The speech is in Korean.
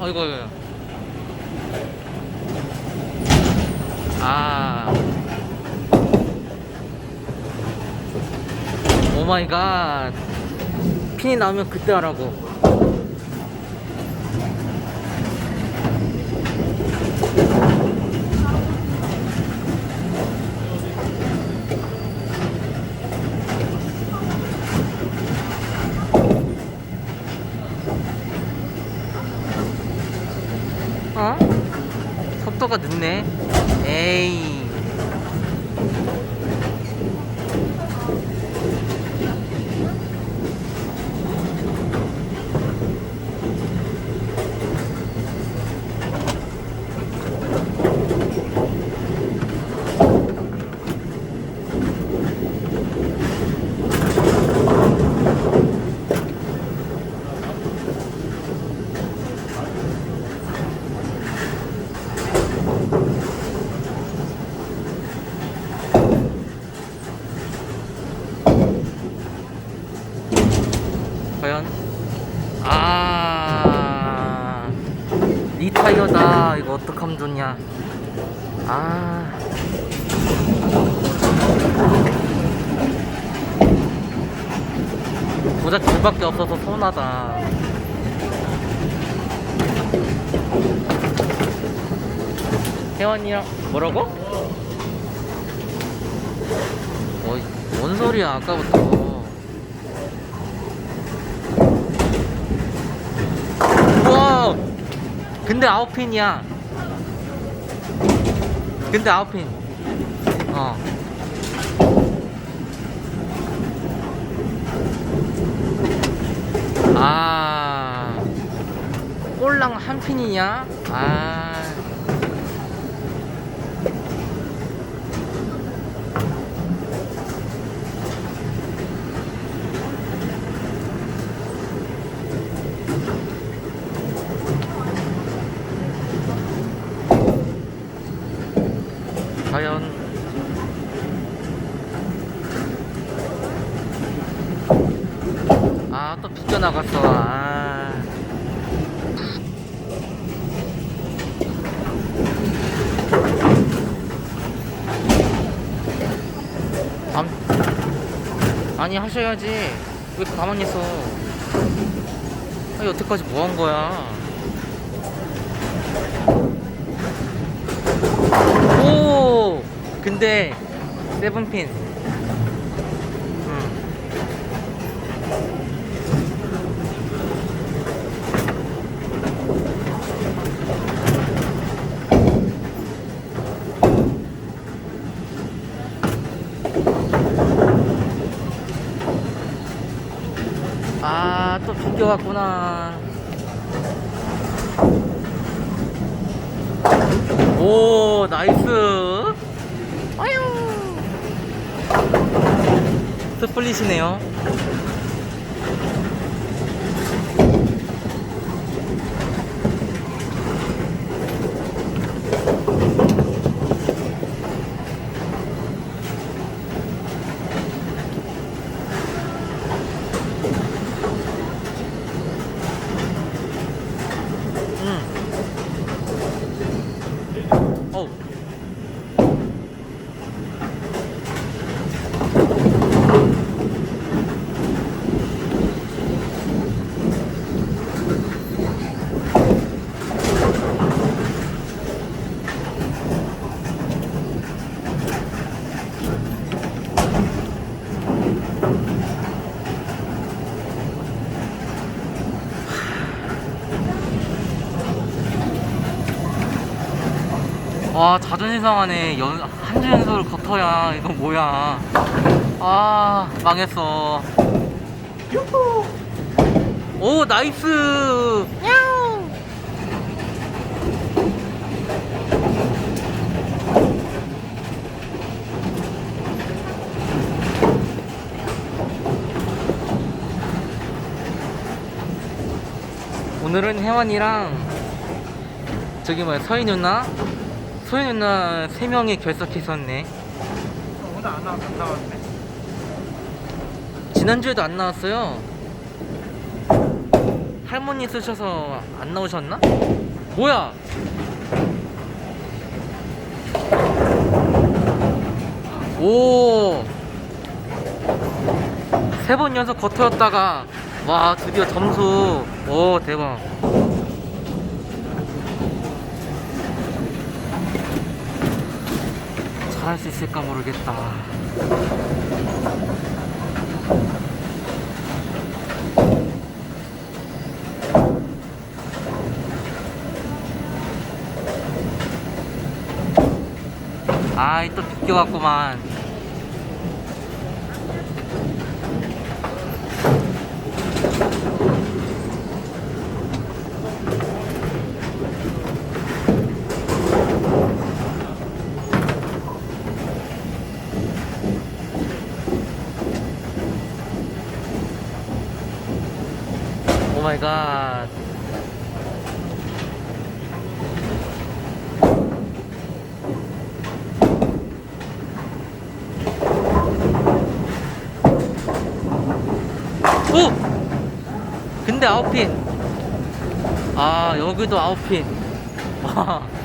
어이구 어이구. 아. 오 마이 갓. 핀이 나오면 그때 하라고 어? 속도가 늦네. 에이 과연? 아 리타이어다. 이거 어떡하면 좋냐. 아. 고작 둘밖에 없어서 서운하다. 혜원이랑 뭐라고? 어이 뭔 소리야 아까부터 우와 근데 아웃핀이야. 근데 아웃핀. 어. 아, 꼴랑 한 핀이냐? 아, 과연 아 또 비껴나갔어. 아. 암... 아니 하셔야지. 왜 가만히 있어? 아니 여태까지 뭐 한 거야? 오 근데 세븐핀 음. 아, 또 비껴갔구나. 오, 나이스. 아유. 스플릿이네요. 와 자존심 상하네. 연, 한 주 연속을 겉어야. 이거 뭐야. 아 망했어. 오 나이스. 야우 오늘은 혜원이랑 저기 뭐야 서희 누나 소희 누나 세 명이 결석했었네. 오늘 안, 나, 안 나왔네. 지난주에도 안 나왔어요. 할머니 쓰셔서 안 나오셨나? 뭐야? 오! 세 번 연속 거터였다가 와 드디어 점수 오 대박 잘 할 수 있을까 모르겠다. 아이 또 비껴갖구만 오 마이 갓. 오! 근데 아웃핀. 아, 여기도 아웃핀. 와.